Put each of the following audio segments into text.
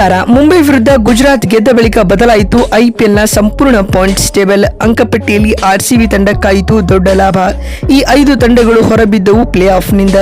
ನಮಸ್ಕಾರ ಮುಂಬೈ ವಿರುದ್ಧ ಗುಜರಾತ್ ಗೆದ್ದ ಬಳಿಕ ಬದಲಾಯಿತು ಐಪಿಎಲ್ನ ಸಂಪೂರ್ಣ ಪಾಯಿಂಟ್ಸ್ ಟೇಬಲ್. ಅಂಕಪಟ್ಟಿಯಲ್ಲಿ ಆರ್ಸಿಬಿ ತಂಡಕ್ಕಾಯಿತು ದೊಡ್ಡ ಲಾಭ. ಈ ಐದು ತಂಡಗಳು ಹೊರಬಿದ್ದವು ಪ್ಲೇ ಆಫ್ನಿಂದ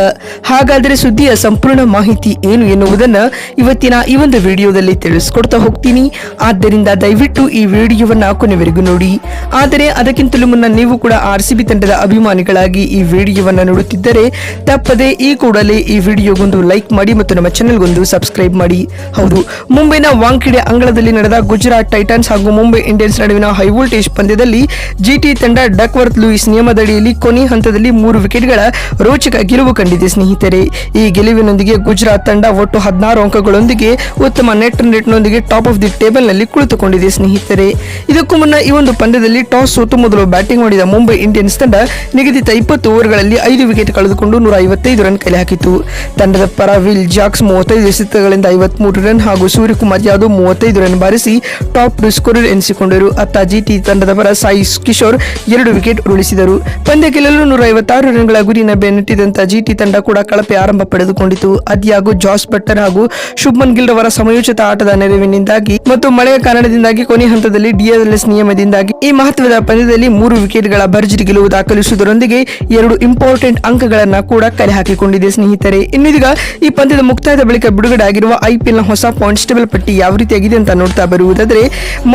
ಹಾಗಾದರೆ ಸುದ್ದಿಯ ಸಂಪೂರ್ಣ ಮಾಹಿತಿ ಏನು ಎನ್ನುವುದನ್ನು ಇವತ್ತಿನ ಈ ಒಂದು ವಿಡಿಯೋದಲ್ಲಿ ತಿಳಿಸ್ಕೊಡ್ತಾ ಹೋಗ್ತೀನಿ. ಆದ್ದರಿಂದ ದಯವಿಟ್ಟು ಈ ವಿಡಿಯೋವನ್ನ ಕೊನೆವರೆಗೂ ನೋಡಿ. ಆದರೆ ಅದಕ್ಕಿಂತಲೂ ಮುನ್ನ ನೀವು ಕೂಡ ಆರ್ಸಿಬಿ ತಂಡದ ಅಭಿಮಾನಿಗಳಾಗಿ ಈ ವಿಡಿಯೋವನ್ನು ನೋಡುತ್ತಿದ್ದರೆ ತಪ್ಪದೆ ಈ ಕೂಡಲೇ ಈ ವಿಡಿಯೋಗೊಂದು ಲೈಕ್ ಮಾಡಿ ಮತ್ತು ನಮ್ಮ ಚಾನೆಲ್ಗೊಂದು ಸಬ್ಸ್ಕ್ರೈಬ್ ಮಾಡಿ. ಹೌದು ಮುಂಬೈನ ವಾಂಖಿಡೆ ಅಂಗಳದಲ್ಲಿ ನಡೆದ ಗುಜರಾತ್ ಟೈಟನ್ಸ್ ಹಾಗೂ ಮುಂಬೈ ಇಂಡಿಯನ್ಸ್ ನಡುವಿನ ಹೈವೋಲ್ಟೇಜ್ ಪಂದ್ಯದಲ್ಲಿ ಜಿಟಿ ತಂಡ ಡಕ್ವರ್ತ್ ಲೂಯಿಸ್ ನಿಯಮದಡಿಯಲ್ಲಿ ಕೊನೆ ಹಂತದಲ್ಲಿ ಮೂರು ವಿಕೆಟ್ಗಳ ರೋಚಕ ಗೆಲುವು ಕಂಡಿದೆ ಸ್ನೇಹಿತರೆ. ಈ ಗೆಲುವಿನೊಂದಿಗೆ ಗುಜರಾತ್ ತಂಡ ಒಟ್ಟು ಹದಿನಾರು ಅಂಕಗಳೊಂದಿಗೆ ಉತ್ತಮ ನೆಟ್ ನೆಟ್ನೊಂದಿಗೆ ಟಾಪ್ ಆಫ್ ದಿ ಟೇಬಲ್ನಲ್ಲಿ ಕುಳಿತುಕೊಂಡಿದೆ ಸ್ನೇಹಿತರೆ. ಇದಕ್ಕೂ ಮುನ್ನ ಈ ಒಂದು ಪಂದ್ಯದಲ್ಲಿ ಟಾಸ್ ಸೋತು ಮೊದಲು ಬ್ಯಾಟಿಂಗ್ ಮಾಡಿದ ಮುಂಬೈ ಇಂಡಿಯನ್ಸ್ ತಂಡ ನಿಗದಿತ ಇಪ್ಪತ್ತು ಓವರ್ಗಳಲ್ಲಿ ಐದು ವಿಕೆಟ್ ಕಳೆದುಕೊಂಡು ನೂರ ಐವತ್ತೈದು ರನ್ ಕಲೆ ಹಾಕಿತು ತಂಡದ ಪರ ವಿಲ್ ಜಾಕ್ಸ್ ಮೂವತ್ತೈದು ಎಸೆತಗಳಿಂದ ಐವತ್ಮೂರು ರನ್ ಹಾಗೂ ಸೂರ್ಯಕುಮಾರ್ ಯಾದವ್ ಮೂವತ್ತೈದು ರನ್ ಬಾರಿಸಿ ಟಾಪ್ ಸ್ಕೋರರ್ ಎನಿಸಿಕೊಂಡರು. ಅತ್ತ ಜಿಟಿ ತಂಡದ ಪರ ಸಾಯಿ ಕಿಶೋರ್ ಎರಡು ವಿಕೆಟ್ ಉರುಳಿಸಿದರು. ಪಂದ್ಯ ಗೆಲ್ಲಲು ನೂರ ಐವತ್ತಾರು ರನ್ಗಳ ಗುರಿನ ಬೆನ್ನಟ್ಟಿದಂತ ಜಿಟಿ ತಂಡ ಕೂಡ ಕಳಪೆ ಆರಂಭ ಪಡೆದುಕೊಂಡಿತು. ಅದ್ಯಾಗೂ ಜಾಸ್ ಬಟ್ಟರ್ ಹಾಗೂ ಶುಭ್ಮನ್ ಗಿಲ್ ರವರ ಸಮಯೋಚಿತ ಆಟದ ನೆರವಿನಿಂದಾಗಿ ಮತ್ತು ಮಳೆಯ ಕಾರಣದಿಂದಾಗಿ ಕೊನೆ ಹಂತದಲ್ಲಿ ಡಿಎಲ್ಎಸ್ ನಿಯಮದಿಂದಾಗಿ ಈ ಮಹತ್ವದ ಪಂದ್ಯದಲ್ಲಿ ಮೂರು ವಿಕೆಟ್ಗಳ ಭರ್ಜರಿ ಗೆಲುವು ದಾಖಲಿಸುವುದರೊಂದಿಗೆ ಎರಡು ಇಂಪಾರ್ಟೆಂಟ್ ಅಂಕಗಳನ್ನ ಕೂಡ ಕಲೆ ಹಾಕಿಕೊಂಡಿದೆ ಸ್ನೇಹಿತರೆ. ಇನ್ನೀಗ ಈ ಪಂದ್ಯದ ಮುಕ್ತಾಯದ ಬಳಿಕ ಬಿಡುಗಡೆ ಆಗಿರುವ ಐಪಿಎಲ್ನ ಹೊಸ ಪಾಯಿಂಟ್ಸ್ ಟೇಬಲ್ ಪಟ್ಟಿ ಯಾವ ರೀತಿಯಾಗಿದೆ ಅಂತ ನೋಡ್ತಾ ಬರುವುದಾದರೆ,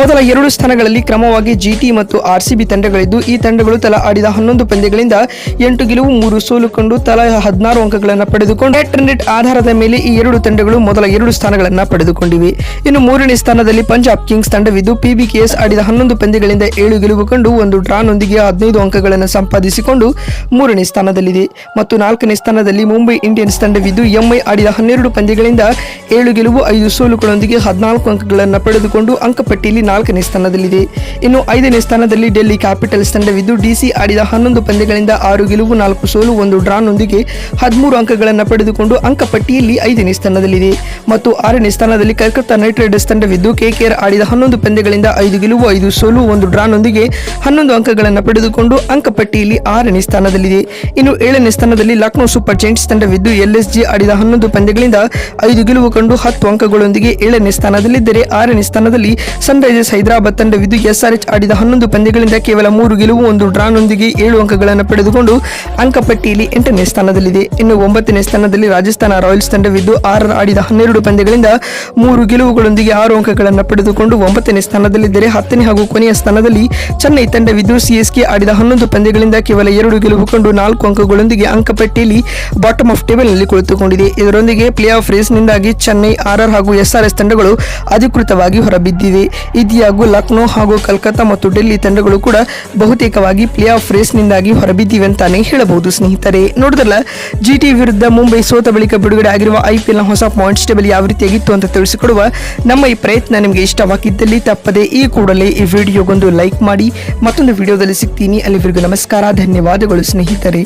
ಮೊದಲ ಎರಡು ಸ್ಥಾನಗಳಲ್ಲಿ ಕ್ರಮವಾಗಿ ಜಿಟಿ ಮತ್ತು ಆರ್ಸಿಬಿ ತಂಡಗಳಿದ್ದು, ಈ ತಂಡಗಳು ತಲಾ ಆಡಿದ ಹನ್ನೊಂದು ಪಂದ್ಯಗಳಿಂದ ಎಂಟು ಗೆಲುವು, ಮೂರು ಸೋಲು ಕಂಡು ತಲಾ ಹದಿನಾರು ಅಂಕಗಳನ್ನು ಪಡೆದುಕೊಂಡು ನೆಟ್ ಆಧಾರದ ಮೇಲೆ ಈ ಎರಡು ತಂಡಗಳು ಮೊದಲ ಎರಡು ಸ್ಥಾನಗಳನ್ನು ಪಡೆದುಕೊಂಡಿವೆ. ಇನ್ನು ಮೂರನೇ ಸ್ಥಾನದಲ್ಲಿ ಪಂಜಾಬ್ ಕಿಂಗ್ಸ್ ತಂಡವಿದ್ದು ಪಿಬಿಕೆಎಸ್ ಆಡಿದ ಹನ್ನೊಂದು ಪಂದ್ಯಗಳಿಂದ ಏಳು ಗೆಲುವು ಕಂಡು ಒಂದು ಡ್ರಾನೊಂದಿಗೆ ಹದಿನೈದು ಅಂಕಗಳನ್ನು ಸಂಪಾದಿಸಿಕೊಂಡು ಮೂರನೇ ಸ್ಥಾನದಲ್ಲಿದೆ. ಮತ್ತು ನಾಲ್ಕನೇ ಸ್ಥಾನದಲ್ಲಿ ಮುಂಬೈ ಇಂಡಿಯನ್ಸ್ ತಂಡವಿದ್ದು ಎಂಐ ಆಡಿದ ಹನ್ನೆರಡು ಪಂದ್ಯಗಳಿಂದ ಏಳು ಗೆಲುವು, ಐದು ಸೋಲುಗಳೊಂದಿಗೆ ಹದಿನಾಲ್ಕು ಅಂಕಗಳನ್ನು ಪಡೆದುಕೊಂಡು ಅಂಕಪಟ್ಟಿಯಲ್ಲಿ ನಾಲ್ಕನೇ ಸ್ಥಾನದಲ್ಲಿದೆ. ಇನ್ನು ಐದನೇ ಸ್ಥಾನದಲ್ಲಿ ಡೆಲ್ಲಿ ಕ್ಯಾಪಿಟಲ್ಸ್ ತಂಡವಿದ್ದು ಡಿಸಿ ಆಡಿದ ಹನ್ನೊಂದು ಪಂದ್ಯಗಳಿಂದ ಆರು ಗೆಲುವು, ನಾಲ್ಕು ಸೋಲು, ಒಂದು ಡ್ರಾನೊಂದಿಗೆ ಹದಿಮೂರು ಅಂಕಗಳನ್ನು ಪಡೆದುಕೊಂಡು ಅಂಕಪಟ್ಟಿಯಲ್ಲಿ ಐದನೇ ಸ್ಥಾನದಲ್ಲಿದೆ. ಮತ್ತು ಆರನೇ ಸ್ಥಾನದಲ್ಲಿ ಕಲ್ಕತ್ತಾ ನೈಟ್ ರೈಡರ್ಸ್ ತಂಡವಿದ್ದು ಕೆಕೆಆರ್ ಆಡಿದ ಹನ್ನೊಂದು ಪಂದ್ಯಗಳಿಂದ ಐದು ಗೆಲುವು, ಐದು ಸೋಲು, ಒಂದು ಡ್ರಾನೊಂದಿಗೆ ಹನ್ನೊಂದು ಅಂಕಗಳನ್ನು ಪಡೆದುಕೊಂಡು ಅಂಕಪಟ್ಟಿಯಲ್ಲಿ ಆರನೇ ಸ್ಥಾನದಲ್ಲಿದೆ. ಇನ್ನು ಏಳನೇ ಸ್ಥಾನದಲ್ಲಿ ಲಕ್ನೋ ಸೂಪರ್ ಜೈಂಟ್ಸ್ ತಂಡವಿದ್ದು ಎಲ್ಎಸ್ಜಿ ಆಡಿದ ಹನ್ನೊಂದು ಪಂದ್ಯಗಳಿಂದ ಐದು ಗೆಲುವು ಕಂಡು ಹತ್ತು ಅಂಕಗಳೊಂದಿಗೆ ಏಳನೇ ಸ್ಥಾನದಲ್ಲಿದ್ದರೆ ಆರನೇ ಸ್ಥಾನದಲ್ಲಿ ಸನ್ರೈಸರ್ಸ್ ಹೈದರಾಬಾದ್ ತಂಡವಿದ್ದು ಎಸ್ಆರ್ಎಚ್ ಆಡಿದ ಹನ್ನೊಂದು ಪಂದ್ಯಗಳಿಂದ ಕೇವಲ ಮೂರು ಗೆಲುವು, ಒಂದು ಡ್ರಾನೊಂದಿಗೆ ಏಳು ಅಂಕಗಳನ್ನು ಪಡೆದುಕೊಂಡು ಅಂಕಪಟ್ಟಿಯಲ್ಲಿ ಎಂಟನೇ ಸ್ಥಾನದಲ್ಲಿದೆ. ಇನ್ನು ಒಂಬತ್ತನೇ ಸ್ಥಾನದಲ್ಲಿ ರಾಜಸ್ಥಾನ ರಾಯಲ್ಸ್ ತಂಡವಿದ್ದು ಆರರ ಆಡಿದ ಹನ್ನೆರಡು ಪಂದ್ಯಗಳಿಂದ ಮೂರು ಗೆಲುವುಗಳೊಂದಿಗೆ ಆರು ಅಂಕಗಳನ್ನು ಪಡೆದುಕೊಂಡು ಒಂಬತ್ತನೇ ಸ್ಥಾನದಲ್ಲಿದ್ದರೆ ಹತ್ತನೇ ಹಾಗೂ ಕೊನೆಯ ಸ್ಥಾನದಲ್ಲಿ ಚೆನ್ನೈ ತಂಡವಿದ್ದು ಸಿಎಸ್ಕೆ ಆಡಿದ ಹನ್ನೊಂದು ಪಂದ್ಯಗಳಿಂದ ಕೇವಲ ಎರಡು ಗೆಲುವು ಕಂಡು ನಾಲ್ಕು ಅಂಕಗಳೊಂದಿಗೆ ಅಂಕಪಟ್ಟಿಯಲ್ಲಿ ಬಾಟಮ್ ಆಫ್ ಟೇಬಲ್ನಲ್ಲಿ ಕುಳಿತುಕೊಂಡಿದೆ. ಇದರೊಂದಿಗೆ ಪ್ಲೇ ಆಫ್ ರೇಸ್ನಿಂದಾಗಿ ಚೆನ್ನೈ ಆರ್ಆರ್ ಹಾಗೂ ಎಸ್ಆರ್ಎಸ್ ತಂಡಗಳು ಅಧಿಕೃತವಾಗಿ ಹೊರಬಿದ್ದಿವೆ ಇದಿಯಾಗೂ ಲಕ್ನೋ ಹಾಗೂ ಕಲ್ಕತ್ತಾ ಮತ್ತು ಡೆಲ್ಲಿ ತಂಡಗಳು ಕೂಡ ಬಹುತೇಕವಾಗಿ ಪ್ಲೇ ಆಫ್ ರೇಸ್ನಿಂದಾಗಿ ಹೊರಬಿದ್ದಿವೆ ಅಂತಾನೆ ಹೇಳಬಹುದು ಸ್ನೇಹಿತರೆ. ನೋಡಿದ್ರಲ್ಲ ಜಿಟಿ ವಿರುದ್ಧ ಮುಂಬೈ ಸೋತ ಬಳಿಕ ಬಿಡುಗಡೆ ಆಗಿರುವ ಐಪಿಎಲ್ನ ಹೊಸ ಪಾಯಿಂಟ್ಸ್ ಟೇಬಲ್ ಯಾವ ರೀತಿಯಾಗಿತ್ತು ಅಂತ ತಿಳಿಸಿಕೊಡುವ ನಮ್ಮ ಈ ಪ್ರಯತ್ನ ನಿಮಗೆ ಇಷ್ಟವಾಗಿದ್ದಲ್ಲಿ ತಪ್ಪದೆ ಈ ಕೂಡಲೇ ಈ ವಿಡಿಯೋಗೊಂದು ಲೈಕ್ ಮಾಡಿ ಮತ್ತೊಂದು ವಿಡಿಯೋದಲ್ಲಿ ಸಿಗ್ತೀನಿ. ಅಲ್ಲಿವರೆಗೂ ನಮಸ್ಕಾರ, ಧನ್ಯವಾದಗಳು ಸ್ನೇಹಿತರೆ.